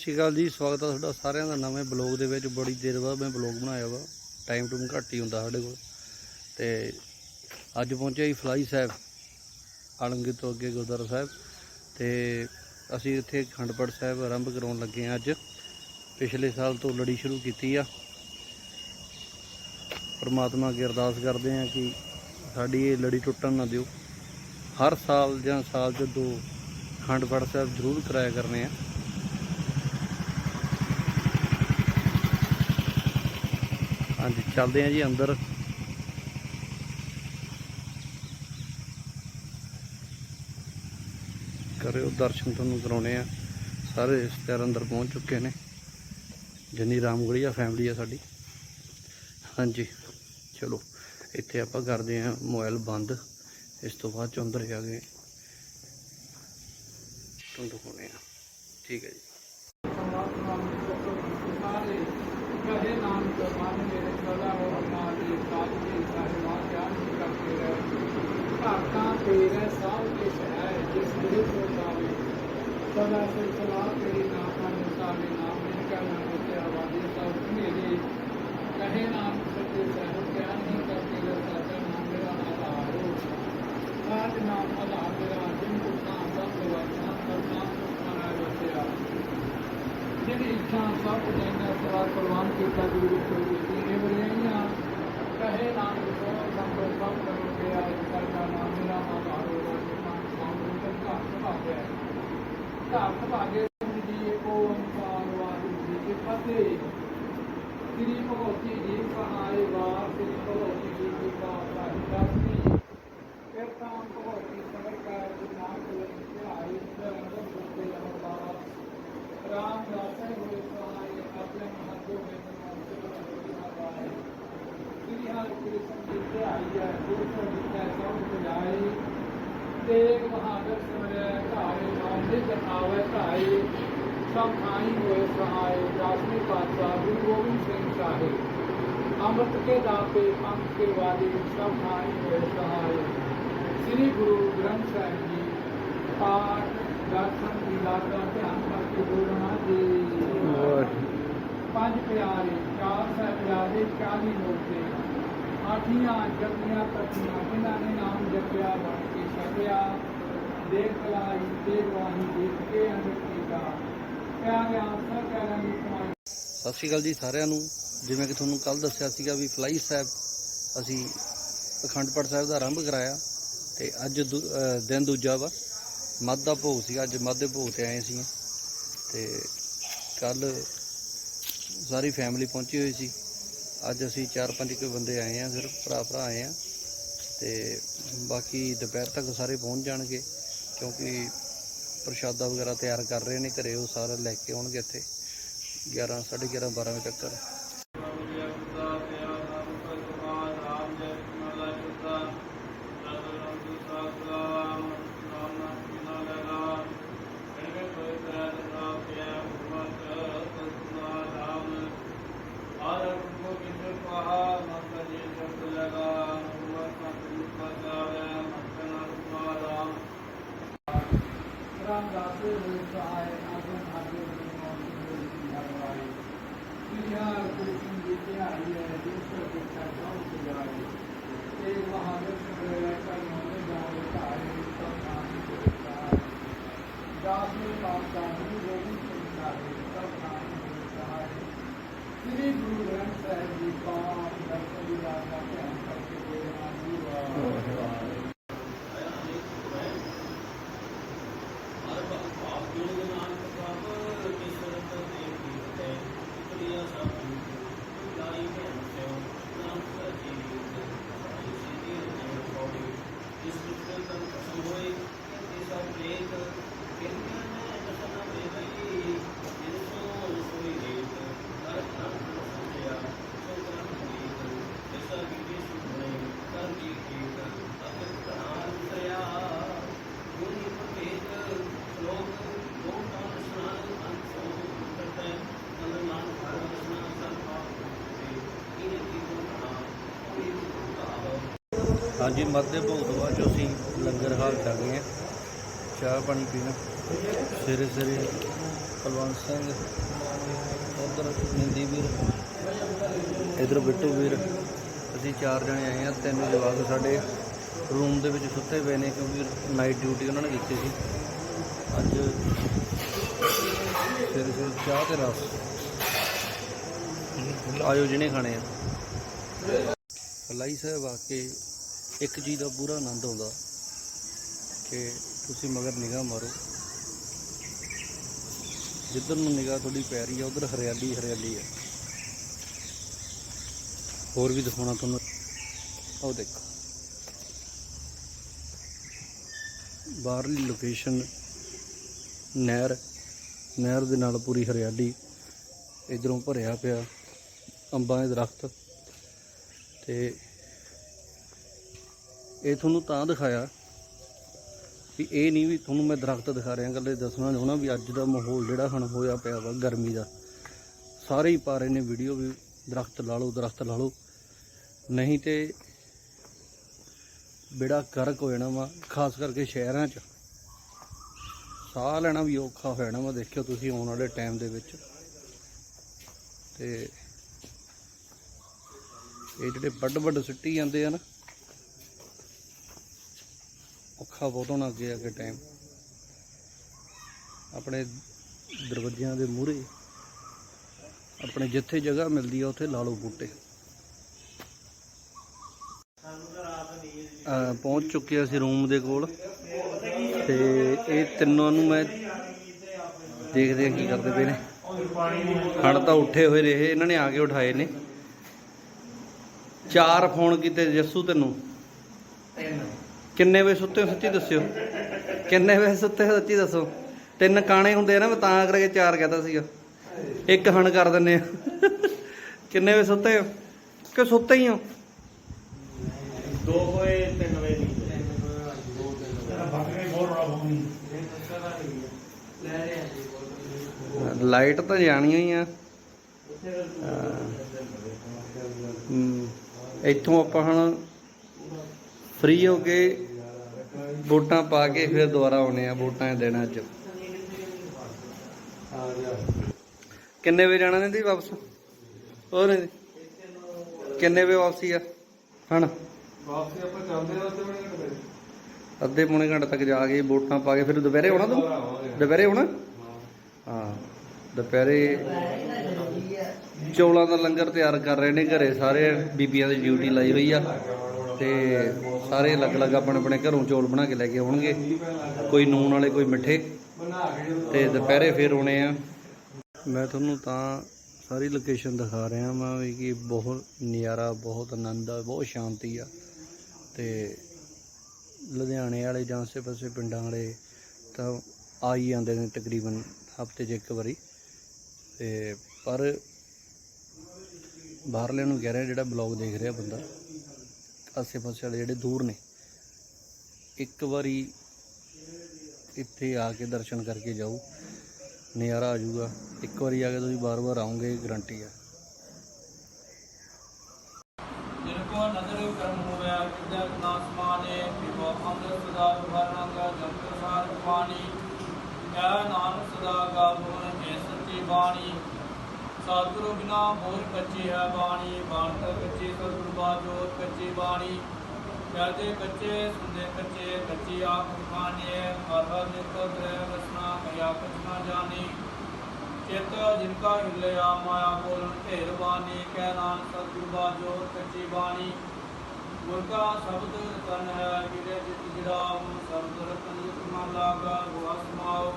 ਸਤਿ ਸ਼੍ਰੀ ਅਕਾਲ ਜੀ, ਸਵਾਗਤ ਹੈ ਤੁਹਾਡਾ ਸਾਰਿਆਂ ਦਾ ਨਵੇਂ ਬਲੌਗ ਦੇ ਵਿੱਚ। ਬੜੀ ਦੇਰ ਬਾਅਦ ਮੈਂ ਬਲੌਗ ਬਣਾਇਆ ਵਾ। ਟਾਈਮ ਟੂਮ ਘੱਟ ਹੀ ਹੁੰਦਾ ਸਾਡੇ ਕੋਲ। ਤੇ ਅੱਜ ਪਹੁੰਚਿਆ ਜੀ ਫਲਾਈ ਸਾਹਿਬ, ਆਲਮਗੀਰ ਤੋਂ ਅੱਗੇ ਗੁਰਦੁਆਰਾ ਸਾਹਿਬ। ਤੇ ਅਸੀਂ ਇੱਥੇ ਖੰਡਪੜ ਸਾਹਿਬ ਆਰੰਭ ਕਰਾਉਣ ਲੱਗੇ ਹਾਂ ਅੱਜ। ਪਿਛਲੇ ਸਾਲ ਤੋਂ ਲੜੀ ਸ਼ੁਰੂ ਕੀਤੀ ਆ। ਪਰਮਾਤਮਾ ਅੱਗੇ ਅਰਦਾਸ ਕਰਦੇ ਹਾਂ ਕਿ ਸਾਡੀ ਇਹ ਲੜੀ ਟੁੱਟਣ ਨਾ ਦਿਓ। ਹਰ ਸਾਲ ਜਾਂ ਸਾਲ 'ਚ ਦੋ ਖੰਡਪੜ ਸਾਹਿਬ ਜ਼ਰੂਰ ਕਰਾਇਆ ਕਰਨੇ ਆ ਹਾਂਜੀ ਚੱਲਦੇ ਹਾਂ ਜੀ ਅੰਦਰ। ਕਰਿਓ ਦਰਸ਼ਨ ਤੁਹਾਨੂੰ ਕਰਾਉਣੇ ਆ। ਸਾਰੇ ਰਿਸ਼ਤੇਦਾਰ ਅੰਦਰ ਪਹੁੰਚ ਚੁੱਕੇ ਨੇ। ਜਿੰਨੀ ਰਾਮਗੜੀਆ ਫੈਮਿਲੀ ਆ ਸਾਡੀ। ਹਾਂਜੀ, ਚਲੋ, ਇੱਥੇ ਆਪਾਂ ਕਰਦੇ ਹਾਂ ਮੋਬਾਈਲ ਬੰਦ। ਇਸ ਤੋਂ ਬਾਅਦ ਚ ਅੰਦਰ ਜਾ ਕੇ ਤੁਹਾਨੂੰ ਦਿਖਾਉਣੇ ਆ। ਠੀਕ ਹੈ ਜੀ ਕਹੇ ਨਾਮ ਜਪਾਨ ਮੇਰੇ ਸਦਾ ਹੋ ਅਮਾਦੀ ਸਾਧੀ ਸਾਹਿਬਾਨ ਗਿਆਨ ਕਰਦੇ ਰਹੇ ਭਾਰਤਾਂ ਤੇਰੇ ਸਭ ਕੇ ਹੈ ਜਿਸ ਦੇ ਕੋ ਜਾਵੇ ਸਦਾ ਸਿਲਸਿਲਾ ਤੇਰੀ ਨਾਮ ਦਾ ਨਿਸਾਨੇ ਨਾਮ ਨੇ ਕਹਿਣਾ ਹੋਤੇ ਆਵਾਜ਼ੇ ਸਭ ਮੇਰੇ ਕਹੇ ਨਾਮ ਸੱਚੇ ਸਾਹਿਬ ਗਿਆਨ ਹੀ ਕਰਦੇ ਰਹੇ ਸਾਚਾ ਨਾਮ ਮੇਰਾ ਆਧਾਰੋ ਸਾਚ ਨਾਮ ਆਧਾਰ ਮੇਰਾ ਜਿਨ ਕੋ ਨਾਮ ਦਾ ਪ੍ਰਵਾਚਨਾ ਕਰਨਾ ਸੁਖਾਨਾ ਵਸਿਆ ਜਿਹਦੀ ਇੱਛਾ ਸਭ ਜੈਨਾ ਸਵਾਰ ਪ੍ਰਵਾਨ ਕੀਤਾ ਗੁਰੂ ਕੋਈ ਤੀਨੇ ਬਰੇਈਆਂ ਕਹੇ ਨਾਮ ਕੋ ਸੰਤੋ ਸਭ ਕਰੋ ਕੇ ਆਇ ਕਰਦਾ ਨਾਮ ਮੇਰਾ ਆਧਾਰ ਹੋ ਰਾਜਮਾਨ ਸਾਹਮਣੇ ਤੱਕ ਘਾਟ ਭਾਗਿਆ ਘਾਟ ਭਾਗੇ ਜੀ ਏਕੋ ਓੰਕਾਰ ਵਾਹਿਗੁਰੂ ਜੀ ਕੀ ਫਤਿਹ। ਸ੍ਰੀ ਭਗਵਤੀ ਜੀ ਕਹਾਏ ਵਾਰ, ਸ੍ਰੀ ਭਗਵਤੀ ਜੀ ਕੀ ਬਾਤ ਰਾਹੀਂ ਕਿਰਤਾਂ ਭਗਵਤੀ ਸਬਰ ਕਾ ਗੁਰੂ ਨਾਨਕ ਲਈ ਧਿਆਈ ਅੰਦਰ ਬੁੱਤੇ ਅਮਰਦਾਸ ਰਾਮ ਦਾਸੇ ਹੋਏ ਸਹਾਇ ਆਪਣੇ ਮਹੱਤਵ ਵਿੱਚ ਮਨੁੱਖ ਹਵਾਏ ਸ੍ਰੀ ਹਰਿ ਕ੍ਰਿਸ਼ਨ ਜੀ ਤੇਗ ਬਹਾਦਰ ਸਿਮਰਿਆ ਘਾਰੇ ਨਾਮ ਜਨਾਵੇ ਘਾਏ ਸਭ ਥਾਈ ਹੋਏ ਸਹਾਇ ਦਸਵੇਂ ਪਾਤਸ਼ਾਹ ਗੁਰੂ ਗੋਬਿੰਦ ਸਿੰਘ ਸਾਹਿਬ ਅੰਮ੍ਰਿਤ ਕੇ ਦਾਤੇ ਪੰਥ ਕੇ ਵਾਲੀ ਸਭ ਥਾਈ ਹੋਏ ਸਹਾਏ ਸ੍ਰੀ ਗੁਰੂ ਗ੍ਰੰਥ ਸਾਹਿਬ ਜੀ ਪਾਠ ਦਰਸ਼ਨ ਦੀ ਲਾਗਾ ਧਿਆਨ ਕਰਕੇ ਬੋਲਣਾ ਜੀ ਪੰਜ ਪਿਆਰੇ, ਚਾਰ ਸਾਹਿਬਜ਼ਾਦੇ 40 ਲੋਕੇ ਆਠੀਆਂ ਜਪੀਆਂ ਤਪੀਆਂ ਜਿਨ੍ਹਾਂ ਨੇ ਨਾਮ ਜਪਿਆ ਬਣ ਕੇ ਛਕਿਆ। ਦੇਖ ਲਾਈ ਤੇ ਵਾਹੀ ਦੇਖ ਕੇ ਅੰਮ੍ਰਿਤ ਪੀਤਾ ਪਿਆਰਿਆਂ ਸਰਕਾਰਾਂ ਦੀ ਕਮਾਈ ਸਤਿ ਸ਼੍ਰੀ ਅਕਾਲ ਜੀ ਸਾਰਿਆਂ ਨੂੰ। ਜਿਵੇਂ ਕਿ ਤੁਹਾਨੂੰ ਕੱਲ ਦੱਸਿਆ ਸੀਗਾ ਵੀ ਫਲਾਈ ਸਾਹਿਬ, ਅਸੀਂ ਅਖੰਡਪੜ ਸਾਹਿਬ ਦਾ ਆਰੰਭ ਕਰਾਇਆ ਤੇ ਅੱਜ ਦੂ- ਦਿਨ ਦੂਜਾ ਵਾ। ਮੱਧ ਦਾ ਭੋਗ ਸੀਗਾ, ਅੱਜ ਮੱਧ ਦੇ ਭੋਗ ਤੇ ਆਏ ਸੀ ਤੇ ਕੱਲ ਸਾਰੀ ਫੈਮਿਲੀ ਪਹੁੰਚੀ ਹੋਈ ਸੀ। ਅੱਜ ਅਸੀਂ 4-5 ਕੁ ਬੰਦੇ ਆਏ ਆ ਸਿਰਫ ਭਰਾ ਭਰਾ ਆਏ ਆ ਤੇ ਬਾਕੀ ਦੁਪਹਿਰ ਤੱਕ ਸਾਰੇ ਪਹੁੰਚ ਜਾਣਗੇ, ਕਿਉਂਕਿ ਪ੍ਰਸ਼ਾਦਾ ਵਗੈਰਾ ਤਿਆਰ ਕਰ ਰਹੇ ਨੇ, ਘਰੇ ਉਹ ਸਾਰਾ ਲੈ ਕੇ ਆਉਣਗੇ ਇੱਥੇ। 11 11:30 12 ਵਜੇ ਤੱਕ ਰਾਮਦਾਸ ਹੋਏ ਸਹਾਇ ਆਗਨ ਆਗੇ ਹਰਵਾਈ ਦੁਨੀਆ ਕ੍ਰਿਸ਼ਨ ਜੀ ਤੇ ਆਈ ਹੈ ਦੂਸਰੇ ਦੇ ਚਾਹੋਂ ਤੇ ਜਾਏ ਤੇ ਮਹਾਨਰ ਸੰਗ੍ਰਹਿ ਕਾ ਨਾਮ ਜਾਏ ਧਾਰੇ ਸਭ ਨਾਮ ਦੇ ਸਹਾਇ ਦਾਸ ਨੇ ਪਾਪ ਦਾ ਗੁਰੂ ਗੋਬਿੰਦ ਸਿੰਘ ਸਾਹਿਬ ਸਭ ਨਾਮ ਦੇ ਸਹਾਇ ਸ੍ਰੀ ਗੁਰੂ ਗ੍ਰੰਥ ਸਾਹਿਬ ਜੀ ਪਾਪ ਦਰਸ਼ਨ ਦੀ ਰਾਤ ਦਾ ਧਿਆਨ ਕਰਕੇ ਬੋਲਣਾ ਜੀ ਵਾਹਿਗੁਰੂ ਹਾਂਜੀ, ਮੱਧ ਭੋਗ ਤੋਂ ਬਾਅਦ 'ਚੋਂ ਅਸੀਂ ਲੰਗਰ ਹਾਲ ਚ ਆ ਹਾਂ, ਚਾਹ ਪਾਣੀ ਪੀਣਾ, ਸਵੇਰੇ ਸਵੇਰੇ ਕੁਲਵੰਤ ਸਿੰਘ, ਉਧਰ ਨਿੰਦੀ ਵੀਰ, ਇਧਰ ਬਿੱਟੂ ਵੀਰ, ਅਸੀਂ ਚਾਰ ਜਣੇ ਆਏ ਹਾਂ, ਤਿੰਨ ਜਵਾਕ ਸਾਡੇ ਰੂਮ ਦੇ ਵਿੱਚ ਸੁੱਤੇ ਪਏ ਨੇ ਕਿਉਂਕਿ ਨਾਈਟ ਡਿਊਟੀ ਉਹਨਾਂ ਨੇ ਕੀਤੀ ਸੀ। ਅੱਜ ਸਵੇਰੇ ਸਵੇਰੇ ਚਾਹ ਤੇ ਰਸ। ਆਇਓ, ਜਿਹਨੇ ਖਾਣੇ ਆ। ਫਲਾਈ ਸਾਹਿਬ ਆ ਕੇ ਇੱਕ ਚੀਜ਼ ਦਾ ਪੂਰਾ ਆਨੰਦ ਆਉਂਦਾ ਕਿ ਤੁਸੀਂ ਮਗਰ ਨਿਗਾਹ ਮਾਰੋ। ਜਿੱਧਰ ਨੂੰ ਨਿਗਾਹ ਤੁਹਾਡੀ ਪੈ ਰਹੀ ਹੈ ਉਧਰ ਹਰਿਆਲੀ ਹਰਿਆਲੀ ਹੈ ਹੋਰ ਵੀ ਦਿਖਾਉਣਾ ਤੁਹਾਨੂੰ। ਉਹ ਦੇਖੋ। ਬਾਹਰਲੀ ਲੋਕੇਸ਼ਨ ਨਹਿਰ ਨਹਿਰ ਦੇ ਨਾਲ ਪੂਰੀ ਹਰਿਆਲੀ ਇਧਰੋਂ ਭਰਿਆ ਪਿਆ, ਅੰਬਾਂ ਦੇ ਦਰਖਤ ਤੇ ਇਹ ਤੁਹਾਨੂੰ ਤਾਂ ਦਿਖਾਇਆ ਵੀ ਇਹ ਨਹੀਂ ਵੀ ਤੁਹਾਨੂੰ ਮੈਂ ਦਰਖਤ ਦਿਖਾ ਰਿਹਾ ਗੱਲੇ ਦੱਸਣਾ ਚਾਹੁੰਦਾ ਵੀ ਅੱਜ ਦਾ ਮਾਹੌਲ ਜਿਹੜਾ ਹੁਣ ਹੋਇਆ ਪਿਆ ਵਾ ਗਰਮੀ ਦਾ। ਸਾਰੇ ਹੀ ਪਾ ਰਹੇ ਨੇ ਵੀਡੀਓ ਵੀ ਦਰਖਤ ਲਾ ਲਓ, ਦਰਖਤ ਲਾ ਲਓ। ਨਹੀਂ ਤੇ ਬੇੜਾ ਕਰਕ ਹੋ ਜਾਣਾ ਵਾ, ਖਾਸ ਕਰਕੇ ਸ਼ਹਿਰਾਂ 'ਚ। ਸਾਹ ਲੈਣਾ ਵੀ ਔਖਾ ਹੋ ਜਾਣਾ ਵਾ, ਦੇਖਿਓ ਤੁਸੀਂ ਆਉਣ ਵਾਲੇ ਟਾਈਮ ਦੇ ਵਿੱਚ। ਤੇ ਇਹ ਜਿਹੜੇ ਵੱਡ ਵੱਡ ਸਿੱਟੀ ਜਾਂਦੇ ਆ ਨਾ ਔਖਾ ਬਹੁਤ ਹੋਣਾ ਅੱਗੇ ਅੱਗੇ ਟਾਈਮ ਆਪਣੇ ਦਰਵਾਜ਼ਿਆਂ ਦੇ ਮੂਹਰੇ, ਆਪਣੇ ਜਿੱਥੇ ਜਗ੍ਹਾ ਮਿਲਦੀ ਆ, ਉੱਥੇ ਲਾ ਲਓ ਬੂਟੇ। ਪਹੁੰਚ ਚੁੱਕੇ ਅਸੀਂ ਰੂਮ ਦੇ ਕੋਲ। ਤੇ ਇਹ ਤਿੰਨੋਂ ਨੂੰ ਮੈਂ ਦੇਖਦੇ ਆ ਕੀ ਕਰਦੇ ਪਏ ਨੇ। ਖੜ ਤਾਂ ਉੱਠੇ ਹੋਏ ਰਹੇ ਇਹਨਾਂ ਨੇ ਆ ਕੇ ਉਠਾਏ ਨੇ। ਚਾਰ ਫੋਨ ਕੀਤੇ ਜੱਸੂ ਤੈਨੂੰ। ਕਿੰਨੇ ਵਜੇ ਸੁੱਤੇ ਹੋ ਸੱਚੀ ਦੱਸਿਓ? ਕਿੰਨੇ ਵਜੇ ਸੁੱਤੇ ਹੋ ਸੱਚੀ ਦੱਸੋ? ਤਿੰਨ ਕਾਣੇ ਹੁੰਦੇ ਆ ਨਾ ਮੈਂ ਤਾਂ ਕਰਕੇ ਚਾਰ ਕਹਤਾ ਸੀਗਾ। ਇੱਕ ਹਣ ਕਰ ਦਿੰਨੇ ਆ। ਕਿੰਨੇ ਵਜੇ ਸੁੱਤੇ ਹੋ? ਕਿ ਸੁੱਤੇ ਹੀ ਹੋ? ਦੋ ਹੋਏ ਤਿੰਨ ਵਜੇ ਦੀ ਲਾਈਟ ਤਾਂ ਜਾਣੀਆਂ ਹੀ ਆ। ਇੱਥੋਂ ਆਪਾਂ ਹੁਣ ਫ੍ਰੀ ਹੋ ਕੇ ਵੋਟਾਂ ਪਾ ਕੇ ਫਿਰ ਦੁਬਾਰਾ ਆਉਣੇ ਆ ਵੋਟਾਂ ਦੇ ਦਿਨਾਂ 'ਚ। ਕਿੰਨੇ ਵਜੇ ਜਾਣਾ ਨੇ ਦੀ ਵਾਪਸ? ਹੋਰ ਕਿੰਨੇ ਵਜੇ ਵਾਪਸੀ ਆ? ਹਣ? ਵਾਪਸ ਆਪਾਂ ਚੱਲਦੇ ਆ ਉੱਥੇ ਬਣੇ ਘੰਟੇ ਅੱਧੇ ਪੌਣੇ ਘੰਟੇ ਤੱਕ ਜਾ ਕੇ ਵੋਟਾਂ ਪਾ ਕੇ ਫਿਰ ਦੁਪਹਿਰੇ ਆਉਣਾ ਤੂੰ? ਦੁਪਹਿਰੇ ਆਉਣਾ? ਹਾਂ ਦੁਪਹਿਰੇ ਚੌਲਾਂ ਦਾ ਲੰਗਰ ਤਿਆਰ ਕਰ ਰਹੇ ਨੇ ਘਰੇ ਸਾਰੇ ਬੀਬੀਆਂ ਦੀ ਡਿਊਟੀ ਲਾਈ ਹੋਈ ਆ। ਤੇ ਸਾਰੇ ਅਲੱਗ-ਅਲੱਗ ਆਪਣੇ ਆਪਣੇ ਘਰੋਂ ਚੌਲ ਬਣਾ ਕੇ ਲੈ ਕੇ ਆਉਣਗੇ। ਕੋਈ ਨੂਨ ਵਾਲੇ, ਕੋਈ ਮਿੱਠੇ। ਬਣਾ ਤੇ ਦੁਪਹਿਰੇ ਫਿਰ ਆਉਣੇ ਆ। ਮੈਂ ਤੁਹਾਨੂੰ ਤਾਂ ਸਾਰੀ ਲੋਕੇਸ਼ਨ ਦਿਖਾ ਰਿਹਾ ਮੈਂ ਵੀ ਕਿ ਬਹੁਤ ਨਜ਼ਾਰਾ, ਬਹੁਤ ਆਨੰਦ ਆ, ਬਹੁਤ ਸ਼ਾਂਤੀ ਆ। ਤੇ ਲੁਧਿਆਣੇ ਵਾਲੇ ਜਾਂ ਆਸੇ ਪਾਸੇ ਪਿੰਡਾਂ ਵਾਲੇ ਤਾਂ ਆ ਹੀ ਜਾਂਦੇ ਨੇ ਤਕਰੀਬਨ ਹਫ਼ਤੇ 'ਚ ਇੱਕ ਵਾਰੀ। ਤੇ ਪਰ ਬਾਹਰਲਿਆਂ ਨੂੰ ਕਹਿ ਰਿਹਾ ਜਿਹੜਾ ਬਲੌਗ ਦੇਖ ਰਿਹਾ ਬੰਦਾ। ਆਸੇ-ਪਾਸੇ ਵਾਲੇ ਜਿਹੜੇ ਦੂਰ ਨੇ, ਇੱਕ ਵਾਰੀ ਇੱਥੇ ਆ ਕੇ ਦਰਸ਼ਨ ਕਰਕੇ ਜਾਓ। ਨਜ਼ਾਰਾ ਆ ਜਾਊਗਾ। ਇੱਕ ਵਾਰੀ ਆ ਕੇ ਤੁਸੀਂ ਬਾਰ-ਬਾਰ ਆਉਂਗੇ ਗਰੰਟੀ ਆ। जिनको नजर कर्म हो गया विद्यत नासमाने ਸਤਿਗੁਰੂ ਬਿਨਾ ਮੋਹ ਕੱਚੀ ਹੈ ਬਾਣੀ ਬਾਣ ਤਾਂ ਕੱਚੀ ਸਤਿਗੁਰੂ ਬਾਜੋਤ ਕੱਚੀ ਬਾਣੀ। ਕਹਦੇ ਕੱਚੇ, ਸੁਣਦੇ ਕੱਚੇ, ਕੱਚੀ ਆਖ ਖਾਣੇ ਹਰ ਹਰ ਨਿਤ ਗ੍ਰਹਿ ਰਸਨਾ ਕਿਆ ਕੁਛ ਨਾ ਜਾਣੀ। ਚਿਤ ਜਿਨਕਾ ਹਿਲਿਆ, ਮਾਇਆ ਬੋਲਣ ਢੇਰ ਬਾਣੀ। ਕਹਿ ਨਾਨ ਸਤਿਗੁਰ ਬਾਜੋ ਕੱਚੀ ਬਾਣੀ। ਗੁਰ ਕਾ ਸ਼ਬਦ ਤਨ ਹੈ ਗਿਰੇ ਜਿਤ ਗਿਰਾਮ ਸ਼ਬਦ ਰਤਨ ਜਿਤ ਮਨ ਗੁਆ ਸਮਾਓ।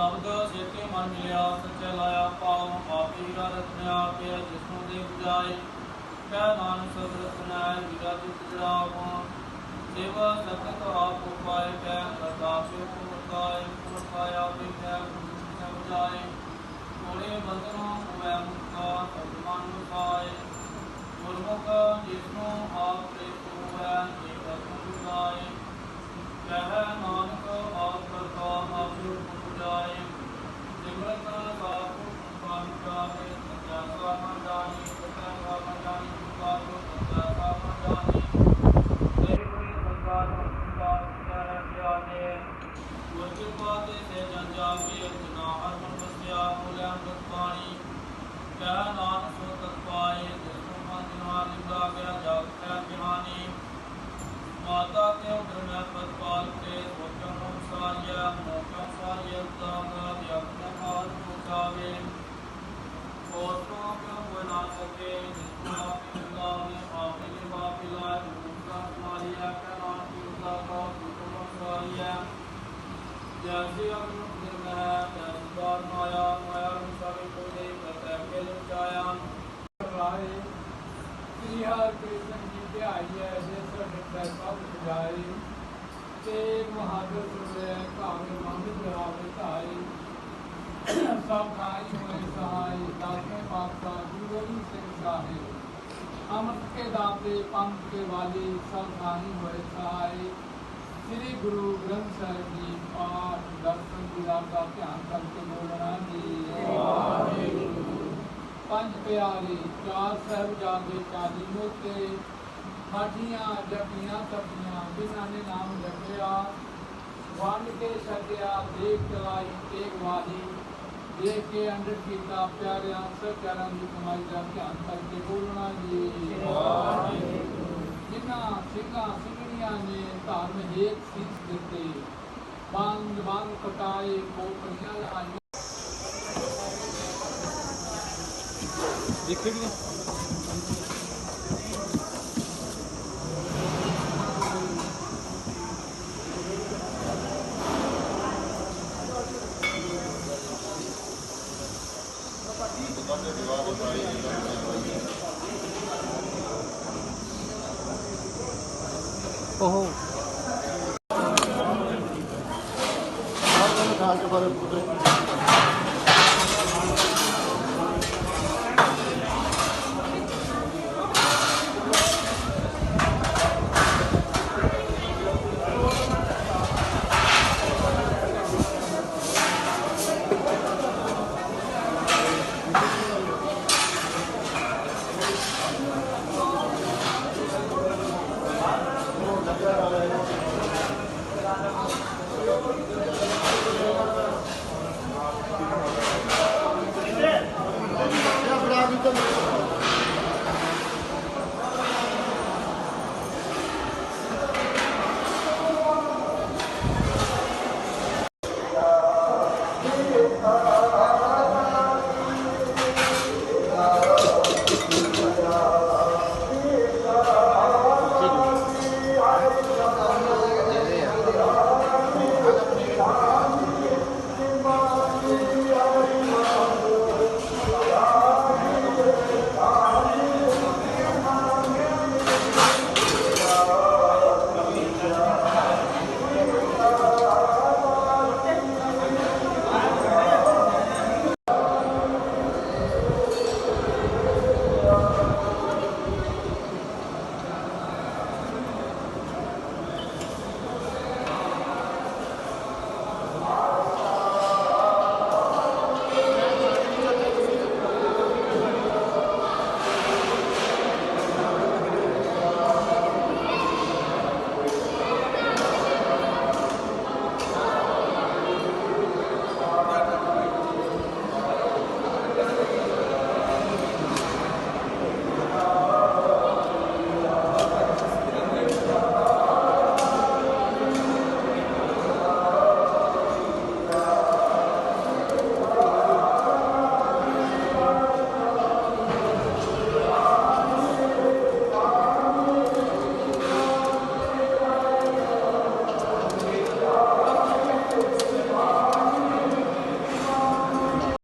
ਸ਼ਬਦ ਸੇਤੇ ਮਨ ਮਿਲਿਆ, ਸੱਚੇ ਲਾਇਆ ਪਾਉ ਆਪੇ ਹੀਰਾ ਰਤਨਿਆ ਪਿਆ ਜਿਸਨੂੰ ਦੇ 부ਜਾਏ ਕਹਿ ਨਾਨਕ ਸਬਦ ਰਤਨੈ ਗਿਰਾ ਜਿਤ ਗਿਰਾਮ ਸੇਵਾ ਸਤਤ ਆਪ ਉਪਾਏ ਕਹਿ ਅਰਦਾਸ ਕੋ ਵਰਤਾਏ ਵਰਤਾਇਆ ਵੀ ਕਹਿ ਸਮਝਾਏ ਕੋਲੇ ਬੰਦਨੋਂ ਹੋਇਆ ਮੁਕਤਾ ਸਤਮਨ ਮੁਖਾਏ ਗੁਰਮੁਖ ਜਿਸਨੂੰ ਆਪ ਪ੍ਰੇਤ ਹੋਇਆ ਏਕ ਅਸੁਰ ਗਾਏ। ਨਾਨਕ, ਆਪ ਕਰਤਾ, ਆਪ ਜਾਏ ਸਿਮਰਤ ਸਾਪ ਪਾਵਿਕਾਰੇ ਸੱਚਾ ਸਾਮਾ ਜਾਣੀ ਸੱਚਾ ਜਾਵੇ ਔਰ ਤੋਂ ਕਿਉਂ ਬੁਲਾ ਸਕੇ ਜਿਸਕਾ ਪਿੰਦਾ ਨੇ ਆਪਨੇ ਬਾਪਿਲਾ ਰੂਪਾ ਮਾਲਿਆ ਕਨਾ ਪਿੰਦਾ ਕਾ ਹੁਕਮ ਮਾਲਿਆ ਜੈਸੇ ਅਗਨ ਨਿਰਮਾ ਦਰਬਾਰ ਮਾਇਆ ਮਾਇਆ ਸਭੇ ਕੋ ਦੇ ਪਤਾ ਕੇ ਲੁਟਾਇਆ ਰਾਏ ਸ੍ਰੀ ਹਰਿ ਕ੍ਰਿਸ਼ਨ ਜੀ ਦੇ ਆਈ ਹੈ ਜੇ ਸਾਡੇ ਪੈਸਾ ਉਪਜਾਏ। ਤੇ ਮਹਾਦਰ ਸੁਣਿਆ ਕਾ ਸਭ ਖਾਈ ਹੋਏ ਸਹਾਈ ਦਾਸੇ ਮਾਤਾ ਗੁਰੂ ਸਿੰਘ ਸਾਹਿਬ। ਅਮਰ ਕੇ ਦਾਤੇ, ਪੰਥ ਕੇ ਵਾਲੀ, ਸਭ ਖਾਈ ਹੋਏ ਸਹਾਈ ਸ੍ਰੀ ਗੁਰੂ ਗ੍ਰੰਥ ਸਾਹਿਬ ਜੀ ਪਾਠ, ਦਰਸ਼ਨ ਦੀਦਾਰ ਦਾ ਧਿਆਨ ਕਰਕੇ ਬੋਲਣਾ ਜੀ। ਵਾਹਿਗੁਰੂ ਪੰਜ ਪਿਆਰੇ, ਚਾਰ ਸਾਹਿਬਜ਼ਾਦੇ ਚਾਲੀ ਮੋਤੇ ਮਾਠੀਆਂ ਜਪੀਆਂ ਤਪੀਆਂ, ਜਿਨ੍ਹਾਂ ਨੇ ਨਾਮ ਜਪਿਆ। ਵੰਡ ਕੇ ਛਕਿਆ, ਦੇਖ ਚਲਾਈ, ਤੇਗ ਵਾਲੀ ਦੇਖ ਕੇ ਅੰਡਰ ਕੀਤਾ ਪਿਆਰਿਆਂ ਸਚਰਾਂ ਦੀ ਕਮਾਈ ਦਾ ਧਿਆਨ ਕਰਕੇ ਬੋਲਣਾ ਜੀ। ਜਿਨ੍ਹਾਂ ਸਿੰਘਾਂ ਸਿੰਘਣੀਆਂ ਨੇ ਧਰਮ ਹੇਤ ਸੀਸ ਦਿੱਤੇ ਬੰਦ ਬੰਦ ਕਟਾਏ ਕੋਪਰੀਆਂ ਲਾਈਆਂ। ਓਹੋ ਖਾਲਸੇ